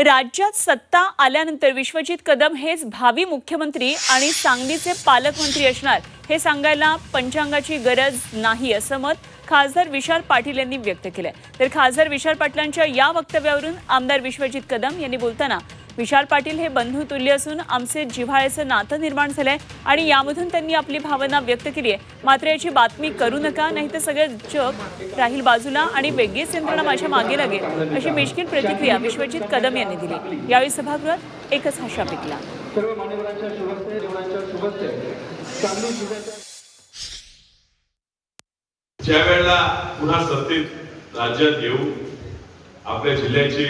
राज्यात सत्ता आल्यानंतर विश्वजित कदम हेच भावी मुख्यमंत्री आणि सांगलीचे पालकमंत्री असणार हे सांगायला पंचांगाची गरज नाही असं मत खासदार विशाल पाटील यांनी व्यक्त केलं तर खासदार विशाल पाटलांच्या या वक्तव्यावरून आमदार विश्वजित कदम यांनी बोलताना विशाल पाटील हे बंधुतुल्य असून आमचे जिव्हाळ्याचं नातं निर्माण झालंय आणि यामधून त्यांनी आपली भावना व्यक्त केली आहे. मात्र याची बातमी करू नका नाही तर सगळं जग राहील बाजूला आणि वेगळीच यंत्रणा माझ्या मागे लागेल अशी मिश्किल प्रतिक्रिया विश्वजित कदम यांनी दिली. यावेळी सभागृहात एकच हशा पिकला. ज्या वेळेला पुन्हा सत्तेत राज्यात येऊ आपल्या जिल्ह्याचे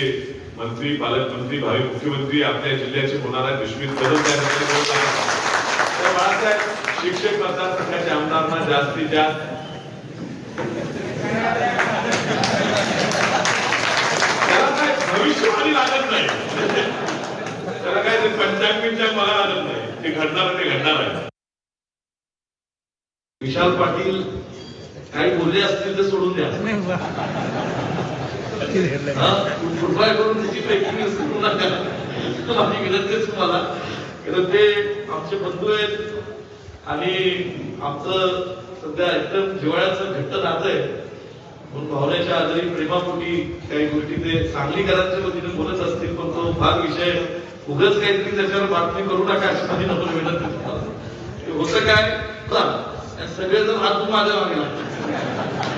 मंत्री पालकमंत्री भावी मुख्यमंत्री आपल्या जिल्ह्याचे होणारा विश्वित कदम त्या बाळासाहेब शिक्षक मतदारसंघाच्या आमदारांना जास्तीत जास्त. काय भविष्यवाणी लागत नाही. त्याला काय ते पंचांग बिंचांग मला लागत नाही. ते घडणार ते घडणार आहे. विशाल पाटील काही बोलले असतील तर सोडून द्या. कृपया करून त्याची पैकी करू नका माझी विनंती आहे तुम्हाला कारण ते आमचे बंधू आहेत आणि आमचं सध्या एकदम जिवाळ्याचं घट्ट नातं आहे म्हणून भावनेच्या आजारी प्रेमापोटी काही गोष्टी ते सांगलीकरांच्या वतीने बोलत असतील पण तो फार विषय उगाच काहीतरी त्याच्यावर बातमी करू नका अशी माझी नम्र विनंती तुम्हाला. होतं काय सगळे जण सगळेजण हात माझ्या मागे लागतात